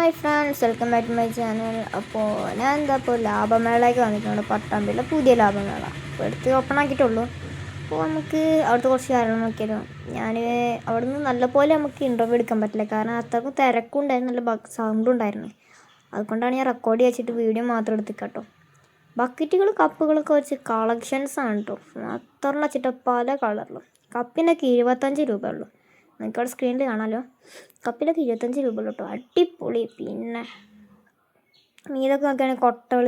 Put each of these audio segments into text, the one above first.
Hi friends welcome back to my channel അപ്പോൾ ഞാൻ എന്താ ഇപ്പോൾ ലാഭമേളയ്ക്ക് വന്നിട്ടുണ്ട്. പട്ടാമ്പിയിലെ പുതിയ ലാഭമേള. അപ്പോൾ എടുത്ത് ഓപ്പൺ ആക്കിയിട്ടുള്ളൂ. അപ്പോൾ നമുക്ക് അവിടുത്തെ കുറച്ച് കാര്യങ്ങൾ നോക്കിയാലോ. ഞാൻ അവിടെ നിന്ന് നല്ലപോലെ നമുക്ക് ഇന്റർവ്യൂ എടുക്കാൻ പറ്റില്ല. കാരണം അത്രക്കും തിരക്കും ഉണ്ടായിരുന്നു. നല്ല സൗണ്ടും ഉണ്ടായിരുന്നു. അതുകൊണ്ടാണ് ഞാൻ റെക്കോർഡ് ചെയ്തിട്ട് വീഡിയോ മാത്രം എടുത്തിക്കാട്ടോ. ബക്കറ്റുകൾ കപ്പുകളൊക്കെ വെച്ച് കളക്ഷൻസ് ആണ് കേട്ടോ അത്ര വെച്ചിട്ട് പല കളറിലും കപ്പിനൊക്കെ ഇരുപത്തഞ്ച് രൂപ ഉള്ളൂ. നിങ്ങൾക്ക് സ്ക്രീനിൽ കാണാമല്ലോ കപ്പിലൊക്കെ ഇരുപത്തഞ്ച് രൂപ കേട്ടോ അടിപൊളി. പിന്നെ മീതൊക്കെ നോക്കുകയാണെങ്കിൽ കൊട്ടകൾ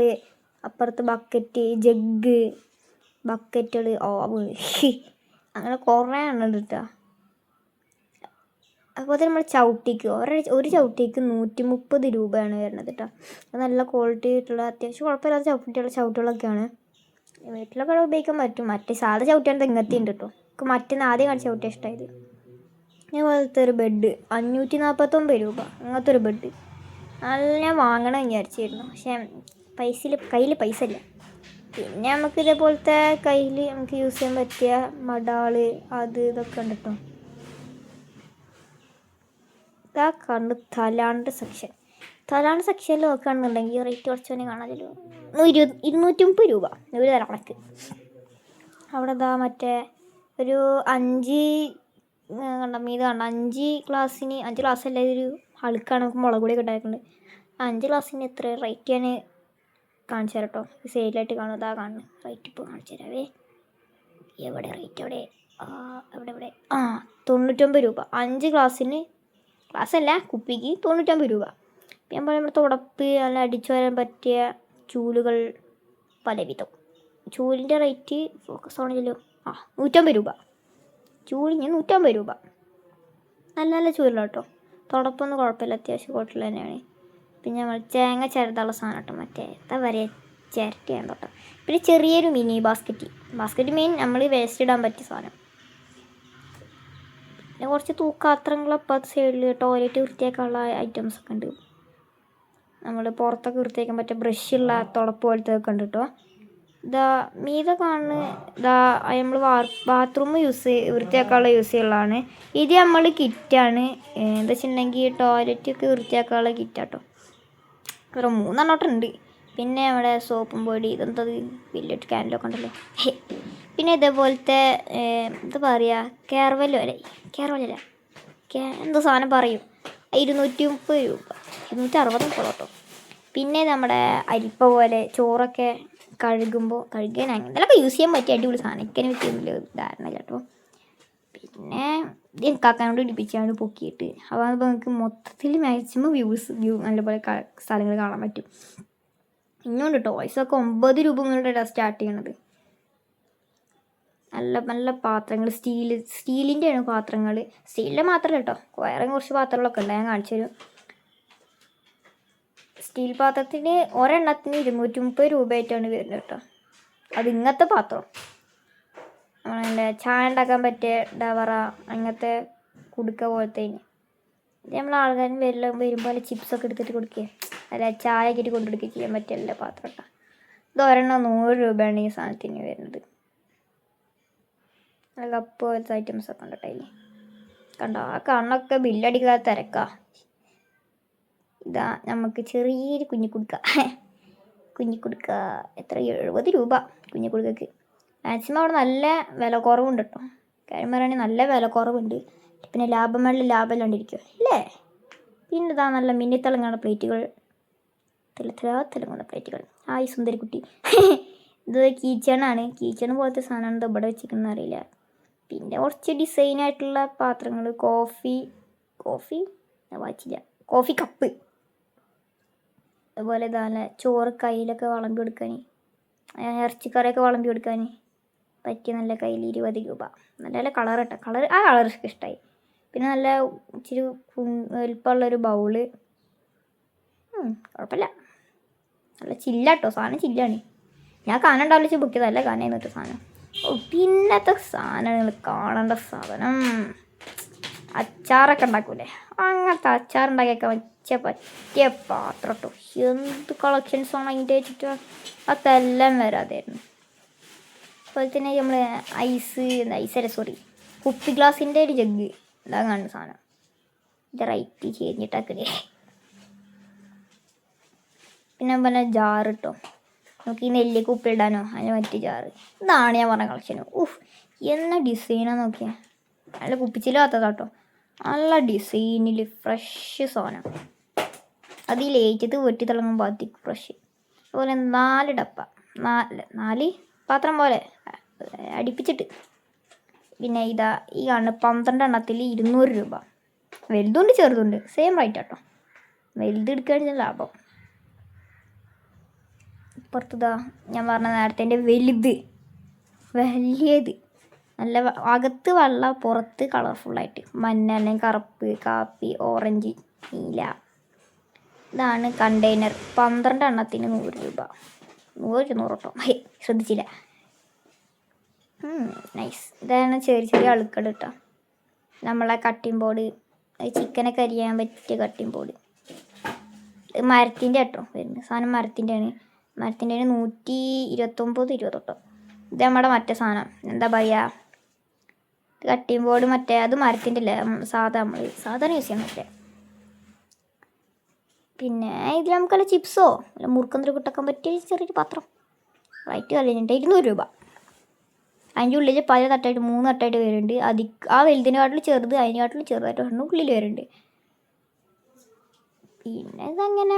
അപ്പുറത്ത് ബക്കറ്റ് ജഗ്ഗ് ബക്കറ്റുകൾ ഓവ് അങ്ങനെ കുറേ എണ്ണം കിട്ടുക കേട്ടോ അതുപോലെ നമ്മൾ ചവിട്ടിക്ക്. ഒരു ഒരു ചവിട്ടിക്ക് നൂറ്റി മുപ്പത് രൂപയാണ് വരുന്നത് കേട്ടോ നല്ല ക്വാളിറ്റി ആയിട്ടുള്ള അത്യാവശ്യം കുഴപ്പമില്ലാത്ത ചവിട്ടിയുള്ള ചവിട്ടുകളൊക്കെയാണ്. വീട്ടിലൊക്കെ ഉപയോഗിക്കാൻ പറ്റും. മറ്റേ സാധാ ചവിട്ടിയാണ് തെങ്ങത്തിയുണ്ട് കേട്ടോ എനിക്ക് മറ്റേ ആദ്യം കാണിച്ച ചവിട്ടിയ ഇഷ്ടമായത് ഇതുപോലത്തെ ഒരു ബെഡ് അഞ്ഞൂറ്റി നാൽപ്പത്തൊമ്പത് രൂപ. അങ്ങനത്തെ ഒരു ബെഡ് നല്ല ഞാൻ വാങ്ങണം വിചാരിച്ചിരുന്നു. പക്ഷേ പൈസയിൽ കയ്യിൽ പൈസ ഇല്ല. പിന്നെ നമുക്ക് ഇതേപോലത്തെ കയ്യിൽ നമുക്ക് യൂസ് ചെയ്യാൻ പറ്റിയ മടാൾ അത് ഇതൊക്കെ ഉണ്ട് കേട്ടോ ഇതാ കണ്ട് തലാണ്ട് സെക്ഷൻ തലാണ്ട് സെക്ഷനിൽ നോക്കുകയാണെന്നുണ്ടെങ്കിൽ റേറ്റ് കുറച്ചൊന്നും കാണാതില്ല ഇരു ഇരുന്നൂറ്റി മുപ്പത് രൂപ. ഒരു തലണക്ക് അവിടെ ഇതാ മറ്റേ ഒരു അഞ്ച് കണ്ട? മീത് കണ്ട? അഞ്ച് ക്ലാസ്സിന് അഞ്ച് ക്ലാസ് അല്ല? ഒരു അളുക്കാണ് നമുക്ക് മുളക് പൊടിയൊക്കെ ഉണ്ടായിട്ടുണ്ട് അഞ്ച് ക്ലാസ്സിന് എത്ര റേറ്റ് ഞാൻ കാണിച്ചു തരാം കേട്ടോ. സെയിലായിട്ട് കാണും. അതാ കാണുന്നത്. റേറ്റ് ഇപ്പോൾ കാണിച്ചു തരാവേ. എവിടെ റേറ്റ് എവിടെ? എവിടെ എവിടെ? ആ തൊണ്ണൂറ്റൊമ്പത് രൂപ. അഞ്ച് ക്ലാസ്സിന് ക്ലാസ് അല്ല കുപ്പിക്ക് തൊണ്ണൂറ്റൊമ്പത് രൂപ. ഞാൻ പറയാം നമ്മുടെ തുടപ്പ് നല്ല അടിച്ചു വരാൻ പറ്റിയ ചൂലുകൾ പലവിധം. ചൂലിന്റെ റേറ്റ് ഫോക്കസ് ആണെങ്കിലും ആ നൂറ്റമ്പത് രൂപ. ചൂലിന് നൂറ്റമ്പത് രൂപ. നല്ല നല്ല ചൂലാണ് കേട്ടോ തുടപ്പൊന്നും കുഴപ്പമില്ല അത്യാവശ്യം കുഴപ്പമില്ല തന്നെയാണ്. പിന്നെ നമ്മൾ തേങ്ങ ചേർത്തുള്ള സാധനം കേട്ടോ മറ്റേ എന്താ പറയുക ചിരട്ടിയാണ് കേട്ടോ പിന്നെ ചെറിയൊരു മിനി ബാസ്ക്കറ്റ് ബാസ്ക്കറ്റ് മീൻ നമ്മൾ വേസ്റ്റ് ഇടാൻ പറ്റിയ സാധനം. പിന്നെ കുറച്ച് തൂക്കാത്രങ്ങൾ അപ്പുറത്തെ സൈഡിൽ ടോയ്ലറ്റ് വൃത്തിയാക്കാനുള്ള ഐറ്റംസ് ഒക്കെ ഉണ്ട്. നമ്മൾ പുറത്തൊക്കെ വൃത്തിയാക്കാൻ പറ്റിയ ബ്രഷുള്ള തുടപ്പ് പോലത്തെ ഒക്കെ ഉണ്ട് കേട്ടോ ഇതാ മീത കാണുന്ന ഇതാ നമ്മൾ ബാത്റൂം യൂസ് വൃത്തിയാക്കാനുള്ള യൂസ് ചെയ്യുള്ളതാണ് ഇത് നമ്മൾ കിറ്റാണ്. എന്താ വെച്ചിട്ടുണ്ടെങ്കിൽ ടോയ്ലറ്റൊക്കെ വൃത്തിയാക്കാനുള്ള കിറ്റാട്ടോ. ഒരു മൂന്നെണ്ണോട്ടുണ്ട്. പിന്നെ നമ്മുടെ സോപ്പും പൊടി ഇതെന്തത് വലിയൊരു ക്യാൻഡൊക്കെ ഉണ്ടല്ലോ. പിന്നെ ഇതേപോലത്തെ എന്താ പറയുക കെയർവെല്ലോ അല്ലേ. കേ എന്തോ സാധനം പറയും? ഇരുന്നൂറ്റി മുപ്പത് രൂപ. ഇരുന്നൂറ്റി അറുപത് മുപ്പത് കേട്ടോ പിന്നെ നമ്മുടെ അരിപ്പ പോലെ ചോറൊക്കെ കഴുകുമ്പോൾ കഴുകാൻ അങ്ങനെയൊക്കെ യൂസ് ചെയ്യാൻ പറ്റിയ അടിപൊളി സാധനം. എനിക്കതിനെ പറ്റിയൊന്നുമില്ല ധാരണ കേട്ടോ. പിന്നെ ഇത് കാക്കാനോട് ഇടിപ്പിച്ചാണ് പൊക്കിയിട്ട്. അപ്പോൾ അത് നമുക്ക് മൊത്തത്തിൽ മാക്സിമം വ്യൂസ് വ്യൂ നല്ലപോലെ സ്ഥലങ്ങൾ കാണാൻ പറ്റും. ഇന്നുകൊണ്ട് ടോയ്സ് ഒക്കെ ഒമ്പത് രൂപ മുതലാണ് സ്റ്റാർട്ട് ചെയ്യണത്. നല്ല നല്ല പാത്രങ്ങൾ സ്റ്റീൽ സ്റ്റീലിന്റെയാണ് പാത്രങ്ങൾ സ്റ്റീലിന്റെ മാത്രമല്ല കേട്ടോ വേറെ കുറച്ച് പാത്രങ്ങളൊക്കെ ഉണ്ട്. ഞാൻ കാണിച്ചു തരും. സ്റ്റീൽ പാത്രത്തിന് ഒരെണ്ണത്തിന് ഇരുന്നൂറ്റി മുപ്പത് രൂപയായിട്ടാണ് വരുന്നത് കേട്ടോ. അത് ഇങ്ങനത്തെ പാത്രം. നമ്മളെ ചായ ഉണ്ടാക്കാൻ പറ്റിയ ഡവറ അങ്ങനത്തെ കുടുക്ക പോലത്തെ നമ്മൾ ആൾക്കാരും വരില്ല വരുമ്പോൾ ചിപ്സൊക്കെ എടുത്തിട്ട് കൊടുക്കുക അല്ല ചായ ഒക്കെ ഇട്ട് കൊണ്ടുകൊടുക്കുക ചെയ്യാൻ പറ്റിയ എല്ലാ പാത്രം കേട്ടോ. ഇത് ഒരെണ്ണം നൂറ് രൂപയാണ് ഈ സാധനത്തിന് വരുന്നത്. കപ്പ് പോലത്തെ ഐറ്റംസ് ഒക്കെ ഉണ്ട് കേട്ടോ കണ്ടോ ആ കണ്ണൊക്കെ ബില്ലടിക്കാതെ തിരക്കാ. ഇതാ നമുക്ക് ചെറിയൊരു കുഞ്ഞു കുടുക്ക. കുഞ്ഞു കുടുക്ക എത്ര? എഴുപത് രൂപ കുഞ്ഞു കുടുക്കക്ക്. മാക്സിമം അവിടെ നല്ല വില കുറവുണ്ട് കേട്ടോ. കാര്യം പറയുകയാണെങ്കിൽ നല്ല വില കുറവുണ്ട് പിന്നെ ലാഭമേളിൽ ലാഭമില്ലാണ്ടിരിക്കും അല്ലേ? പിന്നെ ഇതാ നല്ല മിന്നി തിളങ്ങുന്ന പ്ലേറ്റുകൾ. തിളത്തിലാ തിളങ്ങുന്ന പ്ലേറ്റുകൾ. ആയി സുന്ദരിക്കുട്ടി ഇത് കീച്ചണാണ് കീച്ചൺ പോലത്തെ സാധനമാണ് ഇവിടെ വെച്ചിരിക്കുന്നത് അറിയില്ല. പിന്നെ കുറച്ച് ഡിസൈനായിട്ടുള്ള പാത്രങ്ങൾ. Coffee coffee? വായിച്ചില്ല. Coffee cup. അതുപോലെ നല്ല ചോറ് കയ്യിലൊക്കെ വിളമ്പി കൊടുക്കാൻ ഇറച്ചിക്കറിയൊക്കെ വിളമ്പി കൊടുക്കാൻ പറ്റിയ നല്ല കയ്യിൽ ഇരുപത് രൂപ. നല്ല നല്ല കളർ കേട്ടോ കളർ ആ കളർ ഇഷ്ടമായി പിന്നെ നല്ല ഇച്ചിരി വലിപ്പമുള്ളൊരു ബൗൾ കുഴപ്പമില്ല. നല്ല ചില്ല കേട്ടോ സാധനം ചില്ലാണ്. ഞാൻ കാണണ്ടാവില്ല വെച്ച് ബുക്ക് ചെയ്തല്ല കേട്ടോ സാധനം. ഓ പിന്നത്തെ സാധനങ്ങൾ കാണേണ്ട സാധനം. അച്ചാറൊക്കെ ഉണ്ടാക്കൂലേ? അങ്ങനത്തെ അച്ചാർ ഉണ്ടാക്കിയൊക്കെ വെച്ച പറ്റിയ പാത്രം കേട്ടോ എന്ത് കളക്ഷൻസാണ് അതിന്റെ വെച്ചിട്ട്? അതെല്ലാം വരാതായിരുന്നു. അതുപോലെ തന്നെ നമ്മൾ ഐസ് ഐസ് അല്ല സോറി കുപ്പി ഗ്ലാസിന്റെ ഒരു ജഗ് ഇതാ കാണുന്ന സാധനം. ഇത് റൈറ്റ് ചേരിഞ്ഞിട്ടാക്കലേ പിന്നെ പറഞ്ഞ ജാറ് കിട്ടും നമുക്ക് ഈ നെല്ലി കുപ്പി ഇടാനോ? അതിന് മറ്റു ജാറ് ഇതാണ് ഞാൻ പറഞ്ഞ കളക്ഷൻ ഉഫ് എന്ന ഡിസൈനാണ് നോക്കിയാൽ നല്ല കുപ്പിച്ചില്ലാത്തതാ കേട്ടോ നല്ല ഡിസൈനിൽ ഫ്രഷ് സാധനം. അത് ഈ ലേറ്റത്ത് വെട്ടി തിളങ്ങുമ്പോൾ അതി ഫ്രഷ് അതുപോലെ നാല് ഡപ്പ. നാല് നാല് പാത്രം പോലെ അടിപ്പിച്ചിട്ട്. പിന്നെ ഇതാ ഈ കാണുന്ന പന്ത്രണ്ട് എണ്ണത്തിൽ ഇരുന്നൂറ് രൂപ. വലുതുണ്ട് ചെറുതുണ്ട്. സെയിം റേറ്റ് കേട്ടോ വലുത് എടുക്കുകയാണെങ്കിൽ ലാഭം. ഇപ്പുറത്തതാ ഞാൻ പറഞ്ഞ നേരത്തെ വലുത്. വലിയത്. നല്ല അകത്ത് വെള്ള പുറത്ത് കളർഫുള്ളായിട്ട് മഞ്ഞ അല്ലെങ്കിൽ കറുപ്പ് കാപ്പി ഓറഞ്ച് നീല. ഇതാണ് കണ്ടെയ്നർ പന്ത്രണ്ട് എണ്ണത്തിന് നൂറ് രൂപ. നൂറ് ഹേ ശ്രദ്ധിച്ചില്ല. നൈസ് ഇതാണ് ചെറിയ ചെറിയ അളുക്കൾ കേട്ടോ നമ്മളെ കട്ടിംഗ് ബോർഡ് ചിക്കനൊക്കെ അരിയാൻ പറ്റിയ കട്ടിംഗ് ബോർഡ് മരത്തിന്റെ കേട്ടോ വരുന്നത്. സാധനം മരത്തിന്റെ ആണ് മരത്തിന്റെ നൂറ്റി ഇരുപത്തൊമ്പത് ഇരുപത് കേട്ടോ ഇത് നമ്മുടെ മറ്റേ സാധനം. എന്താ പറയുക കട്ടിംഗ് ബോർഡ് മറ്റേ അത് മരത്തിന്റെ അല്ലേ സാധാ നമ്മൾ സാധാരണ യൂസ് ചെയ്യാൻ പറ്റേ പിന്നെ ഇതിൽ നമുക്ക് നമുക്കല്ല ചിപ്സോ? അല്ല മുറുക്കന്തിരി കുട്ടക്കാൻ പറ്റിയ ചെറിയൊരു പാത്രം. റൈറ്റ് കളഞ്ഞിട്ട് ഇരുന്നൂറ് രൂപ. അതിന്റെ ഉള്ളിൽ പല തട്ടായിട്ട് മൂന്ന് തട്ടായിട്ട് വരുന്നുണ്ട്. അതി ആ വലുതിനെക്കാട്ടിലും ചെറുത് അതിനെക്കാട്ടിലും ചെറുതായിട്ട് ഒരെണ്ണം ഉള്ളിൽ വരുന്നുണ്ട്. പിന്നെ ഇതങ്ങനെ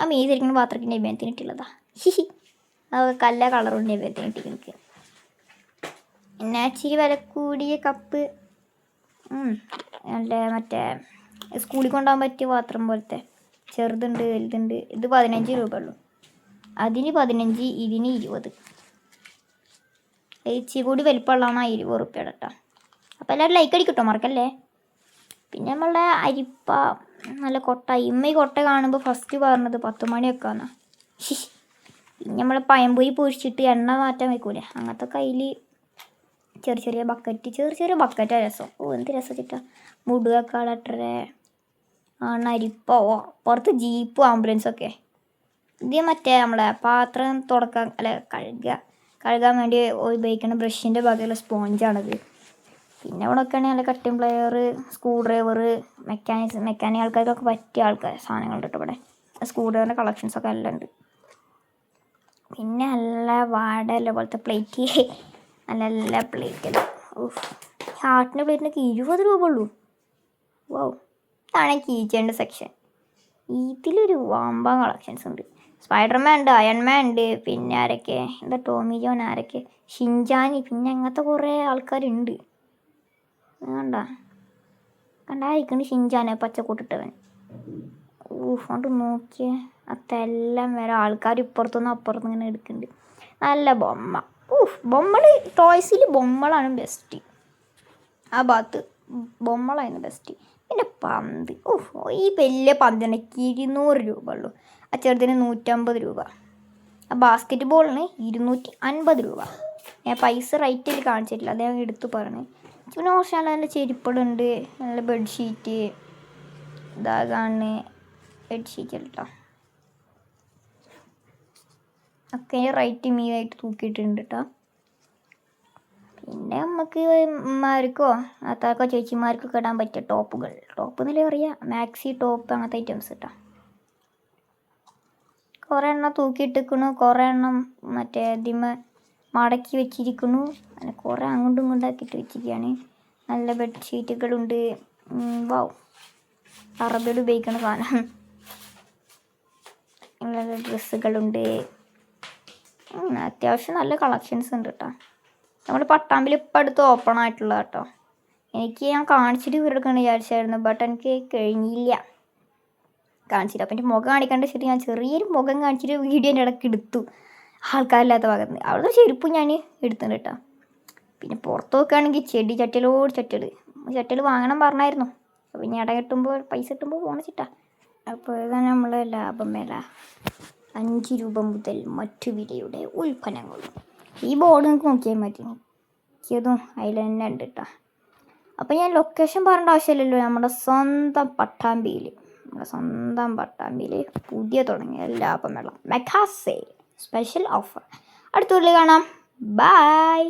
ആ മീതിരിക്കുന്ന പാത്രത്തിന്റെ അഭിമാനത്തിന് ഇട്ടുള്ളതാ. ഹിഹി. അത് കല്ല കളറുണ്ട് അഭിമാനത്തിന് ഇട്ടിരിക്കുന്നത്. പിന്നെ ഇച്ചിരി വില കൂടിയ കപ്പ് നല്ല മറ്റേ സ്കൂളിൽ കൊണ്ടുപോകാൻ പറ്റിയ പാത്രം പോലത്തെ ചെറുതുണ്ട് വലുതുണ്ട് ഇത് പതിനഞ്ച് രൂപ ഉള്ളൂ അതിന് പതിനഞ്ച് ഇതിന് ഇരുപത്. ഇച്ചിരി കൂടി വലിപ്പമുള്ളതാണ് ഇരുപത് റുപ്യയുടെ കേട്ടോ. അപ്പോൾ എല്ലാവരും ലൈക്ക് അടിക്കട്ടോ മറക്കല്ലേ? പിന്നെ നമ്മളുടെ അരിപ്പ നല്ല കൊട്ട. ഇമ്മ ഈ കൊട്ട കാണുമ്പോൾ ഫസ്റ്റ് പറഞ്ഞത് പത്ത് മണിയൊക്കെ ആണ് പിന്നെ നമ്മൾ പയമ്പൊരി പൊരിച്ചിട്ട് എണ്ണ മാറ്റാൻ വെക്കൂലേ? അങ്ങനത്തെ കയ്യിൽ ചെറിയ ചെറിയ ബക്കറ്റ് ചെറിയ ചെറിയ ബക്കറ്റാണ് രസം. ഓ എന്ത് രസം ചിട്ടാ. മുടുകക്കാളട്ടെ ആണരിപ്പോ പുറത്ത് ജീപ്പും ആംബുലൻസൊക്കെ ഇത് മറ്റേ നമ്മളെ പാത്രം തുടക്കാൻ അല്ല കഴുകുക കഴുകാൻ വേണ്ടി ഉപയോഗിക്കുന്ന ബ്രഷിന്റെ ഭാഗമുള്ള സ്പോഞ്ചാണത് പിന്നെ ഇവിടെ ഒക്കെ നല്ല cutting plier screwdriver mechanics mechanic ആൾക്കാർക്കൊക്കെ പറ്റിയ ആൾക്കാർ സാധനങ്ങളുണ്ട് കേട്ടോ ഇവിടെ. സ്ക്രൂ ഡ്രൈവറിന്റെ കളക്ഷൻസൊക്കെ എല്ലാം ഉണ്ട്. പിന്നെ നല്ല വാടല്ല പോലത്തെ പ്ലേറ്റ് നല്ല പ്ലേറ്റ് ഹാർട്ടിന്റെ പ്ലേറ്റിനൊക്കെ ഇരുപത് രൂപ ഉള്ളൂ വൗ. ഇതാണ് കീച്ചേന്റെ സെക്ഷൻ ഇതിലൊരു വമ്പ കളക്ഷൻസ് ഉണ്ട്. സ്പൈഡർമാൻ ഉണ്ട് അയൺമാൻ ഉണ്ട് പിന്നെ ആരൊക്കെ? എന്താ ടോമി ജോൺ ആരൊക്കെ? ഷിൻജാനി പിന്നെ അങ്ങനത്തെ കുറേ ആൾക്കാരുണ്ട്. കണ്ട? കണ്ടായിരിക്കണ് ഷിൻജാനെ പച്ചക്കൂട്ടിട്ടവൻ. കൂട്ടിട്ടവൻ കൊണ്ട് നോക്കിയേ. അതെല്ലാം വരെ ആൾക്കാർ ഇപ്പുറത്തുനിന്ന് അപ്പുറത്തുനിന്ന് ഇങ്ങനെ എടുക്കുന്നുണ്ട്. നല്ല ബൊമ്മ. ഊഹ് ബൊമ്മൾ ടോയ്സിൽ ബൊമ്മളാണ് ബെസ്റ്റ് ആ ഭാഗത്ത് ബൊമ്മളായിരുന്നു ബെസ്റ്റ് പിന്നെ പന്ത്. ഊഹ് ഈ വലിയ പന്തിനൊക്കെ ഇരുന്നൂറ് രൂപ ഉള്ളൂ ആ ചെറുതിന് നൂറ്റമ്പത് രൂപ. ആ ബാസ്ക്കറ്റ് ബോളിന് ഇരുന്നൂറ്റി അൻപത് രൂപ. ഞാൻ പൈസ റൈറ്റിൽ കാണിച്ചിട്ടില്ല. ഞാൻ എടുത്തു പറഞ്ഞു പിന്നെ കുറച്ച് നല്ല ചെരിപ്പടുണ്ട് നല്ല ബെഡ്ഷീറ്റ് ഇതാ കാണുന്നത് ബെഡ്ഷീറ്റ് കേട്ടോ ഒക്കെ റൈറ്റ് മീതായിട്ട് തൂക്കിയിട്ടുണ്ട് കേട്ടോ പിന്നെ നമുക്ക് ഉമ്മാർക്കോ അത്താക്കോ ചേച്ചിമാർക്കൊക്കെ കിടാൻ പറ്റിയ ടോപ്പുകൾ. ടോപ്പ് എന്നല്ലേ പറയുക മാക്സി ടോപ്പ് അങ്ങനത്തെ ഐറ്റംസ് കേട്ടോ കുറേ എണ്ണം തൂക്കിയിട്ടിരിക്കണു കുറേ എണ്ണം മറ്റേ ഇതിമ മടക്കി വെച്ചിരിക്കുന്നു. അങ്ങനെ കുറേ അങ്ങോട്ടും ഇങ്ങോട്ടും ആക്കിയിട്ട് വെച്ചിരിക്കുകയാണ്. നല്ല ബെഡ്ഷീറ്റുകളുണ്ട് വാവ് അറബിയിൽ ഉപയോഗിക്കുന്ന സാധനം. നല്ല ഡ്രസ്സുകളുണ്ട് അത്യാവശ്യം നല്ല കളക്ഷൻസ് ഉണ്ട് കേട്ടോ നമ്മൾ പട്ടാമ്പിൽ ഇപ്പം അടുത്ത് ഓപ്പൺ ആയിട്ടുള്ള കേട്ടോ എനിക്ക് ഞാൻ കാണിച്ചിട്ട് വീടെടുക്കണം വിചാരിച്ചായിരുന്നു ബട്ട് എനിക്ക് കഴിഞ്ഞില്ല. കാണിച്ചില്ല. അപ്പം എന്റെ മുഖം കാണിക്കേണ്ട ശരി ഞാൻ ചെറിയൊരു മുഖം കാണിച്ചിട്ട് വീഡിയോ എന്റെ ഇടയ്ക്ക് എടുത്തു. ആൾക്കാരില്ലാത്ത ഭാഗത്ത്. അവിടുത്തെ ചെരുപ്പ് ഞാൻ എടുത്തിട്ടുണ്ട് കേട്ടോ പിന്നെ പുറത്ത് നോക്കുകയാണെങ്കിൽ ചെടി ചട്ടിലോട് ചട്ടൽ ചട്ടൽ വാങ്ങണം പറഞ്ഞായിരുന്നു. അപ്പം ഇനി ഇട കിട്ടുമ്പോൾ പൈസ കിട്ടുമ്പോൾ പോകണം ചിട്ടാ. അപ്പോൾ ഇതാണ് നമ്മളെ ലാഭം വില അഞ്ച് രൂപ മുതൽ മറ്റു വിലയുടെ ഉൽപ്പന്നങ്ങൾ. ഈ ബോർഡ് നിങ്ങൾക്ക് നോക്കിയാൽ മതി. എനിക്കതും അതിൽ തന്നെ ഉണ്ട് കേട്ടോ അപ്പോൾ ഞാൻ ലൊക്കേഷൻ പറയേണ്ട ആവശ്യമില്ലല്ലോ. നമ്മുടെ സ്വന്തം പട്ടാമ്പിയിൽ നമ്മുടെ സ്വന്തം പട്ടാമ്പിയിൽ പുതിയ തുടങ്ങിയ ലാഭം വെള്ളം മെഗാ സെയിൽ സ്പെഷ്യൽ ഓഫർ അടുത്ത വീട്ടിൽ കാണാം. ബൈ